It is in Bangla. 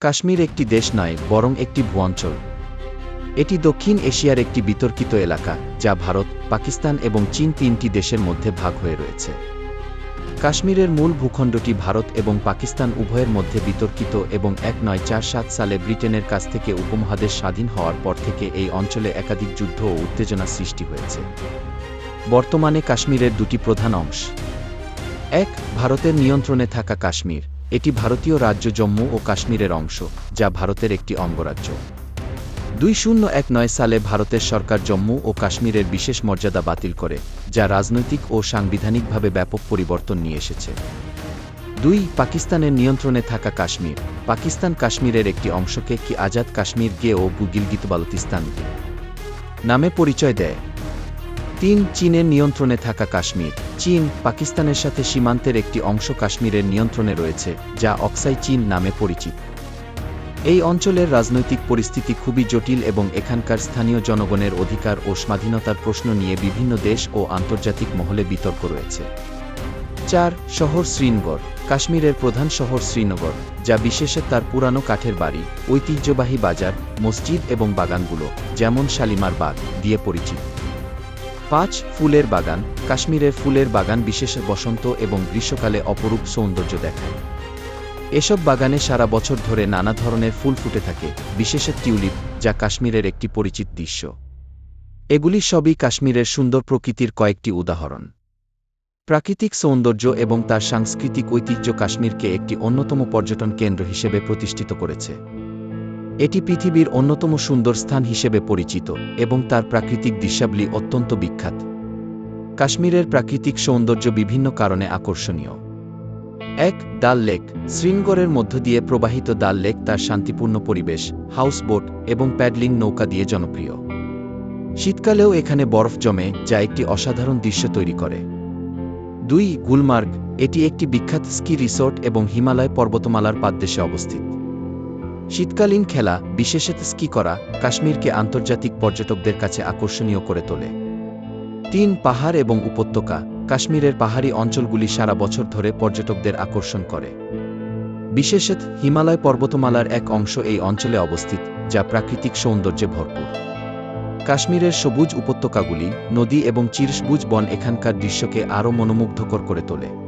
কাশ্মীর একটি দেশ নয়, বরং একটি ভূঅঞ্চল। এটি দক্ষিণ এশিয়ার একটি বিতর্কিত এলাকা, যা ভারত, পাকিস্তান এবং চীন তিনটি দেশের মধ্যে ভাগ হয়ে রয়েছে। কাশ্মীরের মূল ভূখণ্ডটি ভারত এবং পাকিস্তান উভয়ের মধ্যে বিতর্কিত এবং এক নয় চার সাত সালে ব্রিটেনের কাছ থেকে উপমহাদেশ স্বাধীন হওয়ার পর থেকে এই অঞ্চলে একাধিক যুদ্ধ ও উত্তেজনা সৃষ্টি হয়েছে। বর্তমানে কাশ্মীরের দুটি প্রধান অংশ। এক, ভারতের নিয়ন্ত্রণে থাকা কাশ্মীর। এটি ভারতীয় রাজ্য জম্মু ও কাশ্মীরের অংশ, যা ভারতের একটি অঙ্গরাজ্য। দুই শূন্য এক নয় সালে ভারতের সরকার জম্মু ও কাশ্মীরের বিশেষ মর্যাদা বাতিল করে, যা রাজনৈতিক ও সাংবিধানিকভাবে ব্যাপক পরিবর্তন নিয়ে এসেছে। দুই, পাকিস্তানের নিয়ন্ত্রণে থাকা কাশ্মীর। পাকিস্তান কাশ্মীরের একটি অংশকে কি আজাদ কাশ্মীর গে ও গিলগিত বালতিস্তান নামে পরিচয় দেয়। তিন চীনের নিয়ন্ত্রণে থাকা কাশ্মীর, চীন, পাকিস্তানের সাথে সীমান্তের একটি অংশ কাশ্মীরের নিয়ন্ত্রণে রয়েছে, যা অক্সাই চীন নামে পরিচিত। এই অঞ্চলের রাজনৈতিক পরিস্থিতি খুবই জটিল এবং এখানকার স্থানীয় জনগণের অধিকার ও স্বাধীনতার প্রশ্ন নিয়ে বিভিন্ন দেশ ও আন্তর্জাতিক মহলে বিতর্ক রয়েছে। চার, শহর শ্রীনগর, কাশ্মীরের প্রধান শহর শ্রীনগর, যা বিশেষে তার পুরানো কাঠের বাড়ি, ঐতিহ্যবাহী বাজার, মসজিদ এবং বাগানগুলো, যেমন শালিমার বাগ, দিয়ে পরিচিত। পাঁচ ফুলের বাগান, কাশ্মীরের ফুলের বাগান বিশেষ বসন্ত এবং গ্রীষ্মকালে অপরূপ সৌন্দর্য দেখায়। এসব বাগানে সারা বছর ধরে নানা ধরনের ফুল ফুটে থাকে বিশেষত টিউলিপ, যা কাশ্মীরের একটি পরিচিত দৃশ্য। এগুলি সবই কাশ্মীরের সুন্দর প্রকৃতির কয়েকটি উদাহরণ। প্রাকৃতিক সৌন্দর্য এবং তার সাংস্কৃতিক ঐতিহ্য কাশ্মীরকে একটি অন্যতম পর্যটন কেন্দ্র হিসেবে প্রতিষ্ঠিত করেছে। এটি পৃথিবীর অন্যতম সুন্দর স্থান হিসেবে পরিচিত এবং তার প্রাকৃতিক দৃশ্যাবলী অত্যন্ত বিখ্যাত। কাশ্মীরের প্রাকৃতিক সৌন্দর্য বিভিন্ন কারণে আকর্ষণীয়। এক, ডাল লেক। শ্রীনগরের মধ্য দিয়ে প্রবাহিত ডাল লেক তার শান্তিপূর্ণ পরিবেশ, হাউসবোট এবং প্যাডলিং নৌকা দিয়ে জনপ্রিয়। শীতকালেও এখানে বরফ জমে, যা একটি অসাধারণ দৃশ্য তৈরি করে। দুই, গুলমার্গ। এটি একটি বিখ্যাত স্কি রিসোর্ট এবং হিমালয় পর্বতমালার পাদদেশে অবস্থিত। শীতকালীন খেলা, বিশেষত স্কি করা, কাশ্মীরকে আন্তর্জাতিক পর্যটকদের কাছে আকর্ষণীয় করে তোলে। তিন, পাহাড় এবং উপত্যকা, কাশ্মীরের পাহাড়ি অঞ্চলগুলি সারা বছর ধরে পর্যটকদের আকর্ষণ করে। বিশেষত হিমালয় পর্বতমালার এক অংশ এই অঞ্চলে অবস্থিত, যা প্রাকৃতিক সৌন্দর্যে ভরপুর। কাশ্মীরের সবুজ উপত্যকাগুলি, নদী এবং চিরসবুজ বন এখানকার দৃশ্যকে আরও মনোমুগ্ধকর করে তোলে।